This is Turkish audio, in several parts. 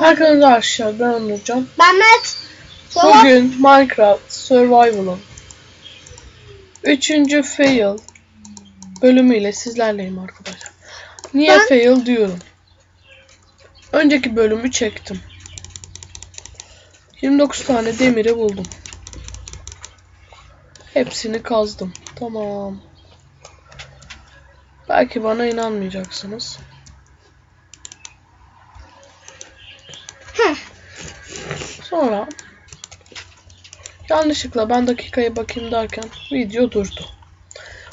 Arkadaşlar ben Onurcan. Ben Mert. Bugün Minecraft Survival'ın 3. fail bölümüyle sizlerleyim arkadaşlar. Niye Ben- fail diyorum? Önceki bölümü çektim. 29 tane demiri buldum. Hepsini kazdım. Tamam. Belki bana inanmayacaksınız. Sonra yanlışlıkla ben dakikaya bakayım derken video durdu.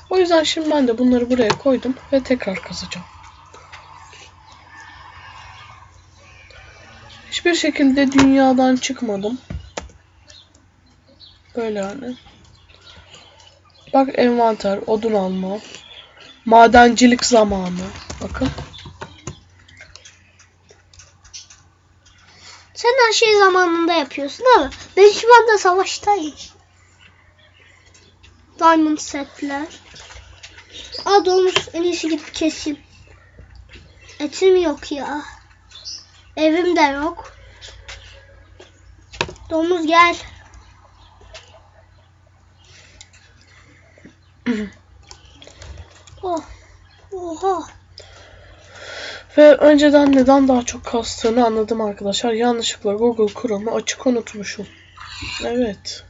O yüzden şimdi ben de bunları buraya koydum ve tekrar kazacağım. Hiçbir şekilde dünyadan çıkmadım. Böyle yani. Bak envanter, odun alma. Madencilik zamanı. Bakın. Sen her şeyi zamanında yapıyorsun mi? Ben şu anda savaştayım. Diamond setler. Aa domuz en iyisi gidip keseyim. Etim yok ya. Evim de yok. Domuz gel. oh. Oha. Ve önceden neden daha çok kastığını anladım arkadaşlar. Yanlışlıkla Google Chrome'u açık unutmuşum. Evet.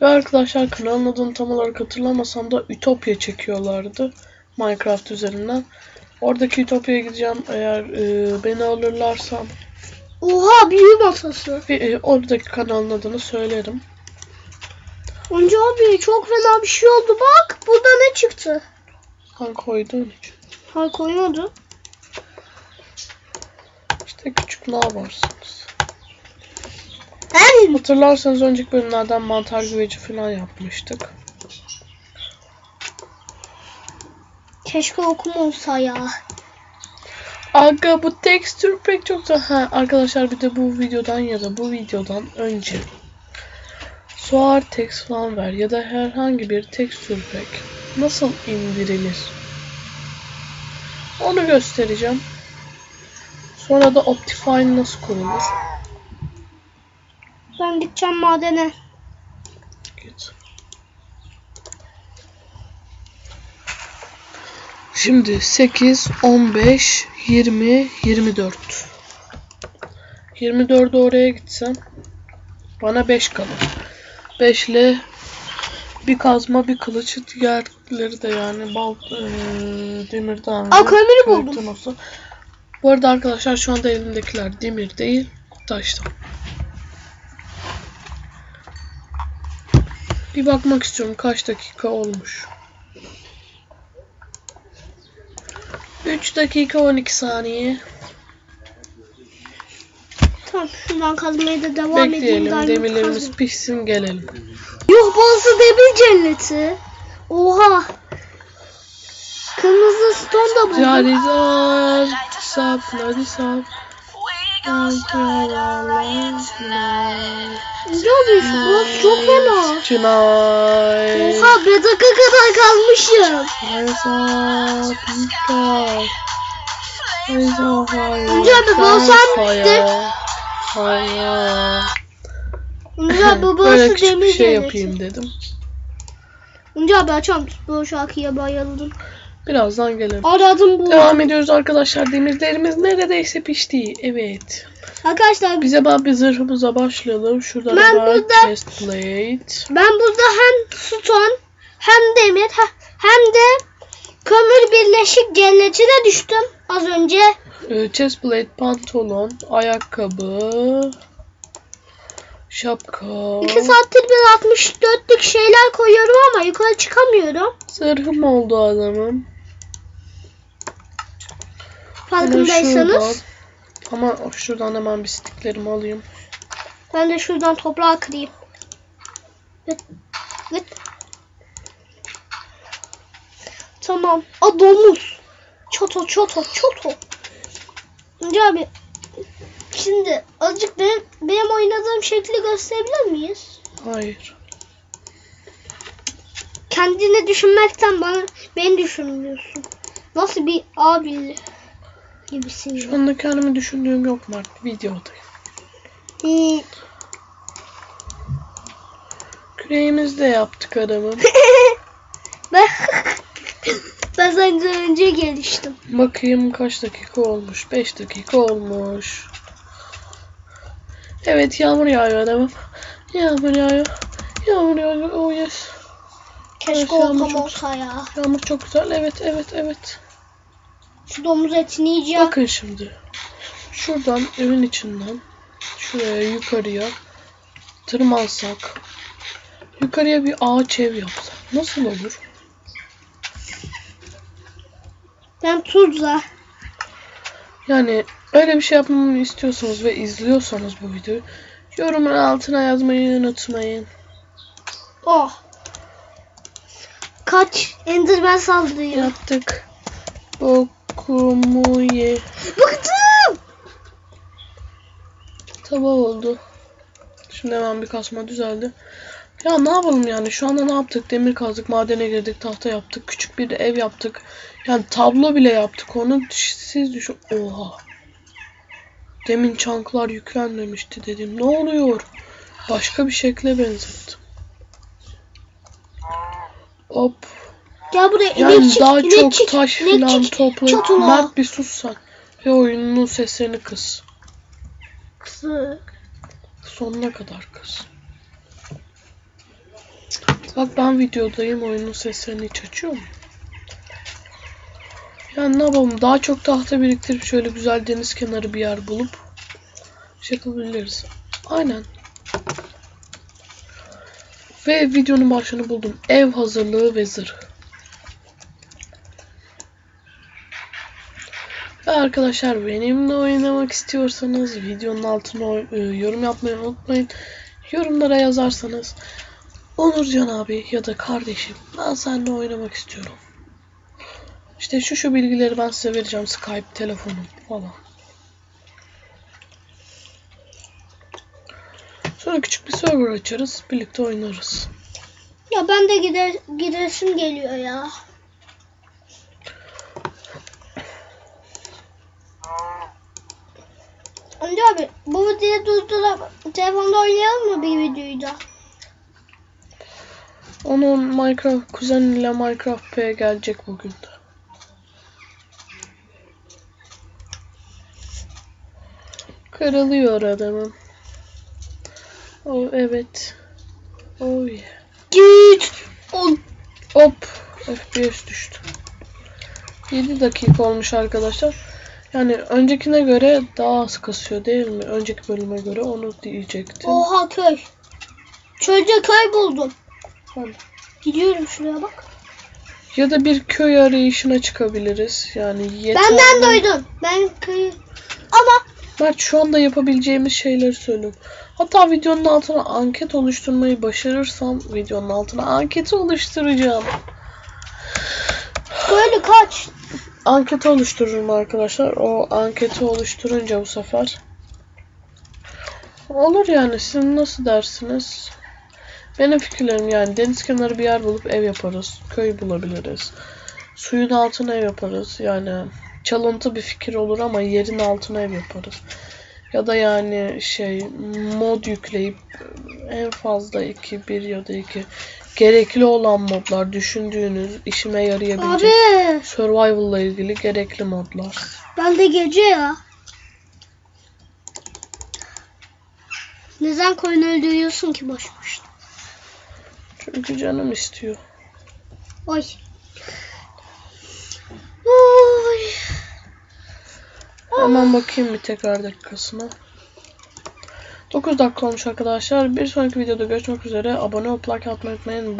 Ve arkadaşlar kanalın adını tam olarak hatırlamasam da Ütopya çekiyorlardı. Minecraft üzerinden. Oradaki Ütopya'ya gideceğim eğer e, beni alırlarsa. Oha büyü masası. Bir, e, oradaki kanalın adını söylerim. Onca abi çok fena bir şey oldu bak. Burada ne çıktı? Han koyduğun için. Ha koymadı. İşte küçük ne yaparsınız. Ben Hatırlarsanız önceki bölümlerden mantar güveci falan yapmıştık. keşke okum olsa ya. Aga bu tekstür pek çok da ha arkadaşlar bir de bu videodan ya da bu videodan önce Soar text falan ver ya da herhangi bir tekstür pack nasıl indirilir? Onu göstereceğim. Sonra da Optifine nasıl kurulur? Ben gideceğim madene. Git. Şimdi 8, 15, 20, 24. 24'ü oraya gitsem bana 5 kalır. 5 ile bir kazma bir kılıç diğerleri de yani bal eee demirden Aa, kömürü buldum. olsa. Bu arada arkadaşlar şu anda elimdekiler demir değil taştan. Bir bakmak istiyorum kaç dakika olmuş. 3 dakika 12 saniye. Tamam şuradan kazmaya da devam edeyim. Bekleyelim demirlerimiz kazma. pişsin gelelim. Yuh burası demir cenneti. Oha. Kırmızı stone da buldum. Carizar sap hadi sap. Ne olmuş? Burası çok fena. Tonight. Oha bedaka kadar kalmışım. Carizar. Carizar hayır. Önce bir bolsam Hayır. Hayır. Abi burası Böyle küçük demir bir şey cenneti. yapayım dedim. Önce abi açalım. Bu şarkıya bayıldım. Birazdan gelirim. Aradım bu. Devam ediyoruz arkadaşlar. Demirlerimiz neredeyse pişti. Evet. Arkadaşlar Bize ben bir zırhımıza başlayalım. Şurada Ben da var burada- chest plate. ben burada hem stone hem demir he- hem de kömür birleşik cennetine düştüm az önce. Ee, chest plate, pantolon, ayakkabı, şapka, İki saattir bir 64'lük şeyler koyuyorum ama yukarı çıkamıyorum. zırhım oldu adamım. Farkındaysanız. Ama şuradan hemen bir sticklerimi alayım. Ben de şuradan toprağı kırayım. Vıt, vıt. Tamam. A domuz. Çoto çoto çoto. Önce abi. Şimdi azıcık benim, benim oynadığım şekli gösterebilir miyiz? Hayır. Kendini düşünmekten bana beni düşünmüyorsun. Nasıl bir abi? gibisin. Şu anda kendimi düşündüğüm yok Mert. Videodayım. Ee, Küreğimizi de yaptık adamım. ben ben senden önce geliştim. Bakayım kaç dakika olmuş. 5 dakika olmuş. Evet yağmur yağıyor adamım. Yağmur yağıyor. Yağmur yağıyor. Oh yes. Keşke Evet, yağmur çok- olsa ya. Yağmur çok güzel. Evet evet evet. Şu domuz etini yiyeceğim. Bakın şimdi. Şuradan evin içinden şuraya yukarıya tırmansak. Yukarıya bir ağaç ev yapsak. Nasıl olur? Ben tuzla. Yani öyle bir şey yapmamı istiyorsanız ve izliyorsanız bu videoyu yorumun altına yazmayı unutmayın. Oh. Kaç Enderman saldırıyor. Yaptık. Bokumu ye. Bıktım. Sabah oldu. Şimdi hemen bir kasma düzeldi. Ya ne yapalım yani şu anda ne yaptık? Demir kazdık, madene girdik, tahta yaptık, küçük bir de ev yaptık. Yani tablo bile yaptık onu. Siz düşün. Oha. Demin çanklar yüklenmemişti dedim. Ne oluyor? Başka bir şekle benzettim. Hop. Gel buraya Yani inekçik, daha çok inekçik, taş falan toplayıp. Mert bir sus sen. Ve oyunun seslerini kıs. Kısık. Sonuna kadar kız. Bak ben videodayım oyunun seslerini hiç açıyor mu? Yani ne yapalım daha çok tahta biriktirip şöyle güzel deniz kenarı bir yer bulup şey yapabiliriz. Aynen. Ve videonun başını buldum. Ev hazırlığı ve zırh. Ve arkadaşlar benimle oynamak istiyorsanız videonun altına e, yorum yapmayı unutmayın. Yorumlara yazarsanız Onurcan abi ya da kardeşim ben seninle oynamak istiyorum. İşte şu şu bilgileri ben size vereceğim. Skype, telefonum falan. Sonra küçük bir server açarız. Birlikte oynarız. Ya ben de gider, gidesim geliyor ya. Amca abi bu videoyu durdurup telefonda oynayalım mı bir videoyu da? Onun Minecraft kuzeniyle Minecraft P gelecek bugün de. Kırılıyor adamım. Oh evet. Oh yeah. Git. Ol. Hop. FPS düştü. 7 dakika olmuş arkadaşlar. Yani öncekine göre daha az kasıyor değil mi? Önceki bölüme göre onu diyecektim. Oha köy. Çölde köy buldum. Gidiyorum şuraya bak. Ya da bir köy arayışına çıkabiliriz. Yani yeter. Benden duydun. Ben köyü... Ama Mert şu anda yapabileceğimiz şeyleri söylüyorum. Hatta videonun altına anket oluşturmayı başarırsam videonun altına anket oluşturacağım. köylü kaç. Anketi oluştururum arkadaşlar. O anketi oluşturunca bu sefer olur yani. Siz nasıl dersiniz? Benim fikirlerim yani deniz kenarı bir yer bulup ev yaparız. Köy bulabiliriz. Suyun altına ev yaparız. Yani çalıntı bir fikir olur ama yerin altına ev yaparız. Ya da yani şey mod yükleyip en fazla 2, 1 ya da 2 gerekli olan modlar düşündüğünüz işime yarayabilecek Abi survival ile ilgili gerekli modlar. ben de gece ya. Neden koyun öldürüyorsun ki boş boş? Çünkü canım istiyor. Oy. Oy. Hemen bakayım bir tekrar dakikasına. 9 dakika olmuş arkadaşlar. Bir sonraki videoda görüşmek üzere. Abone olup like atmayı unutmayın.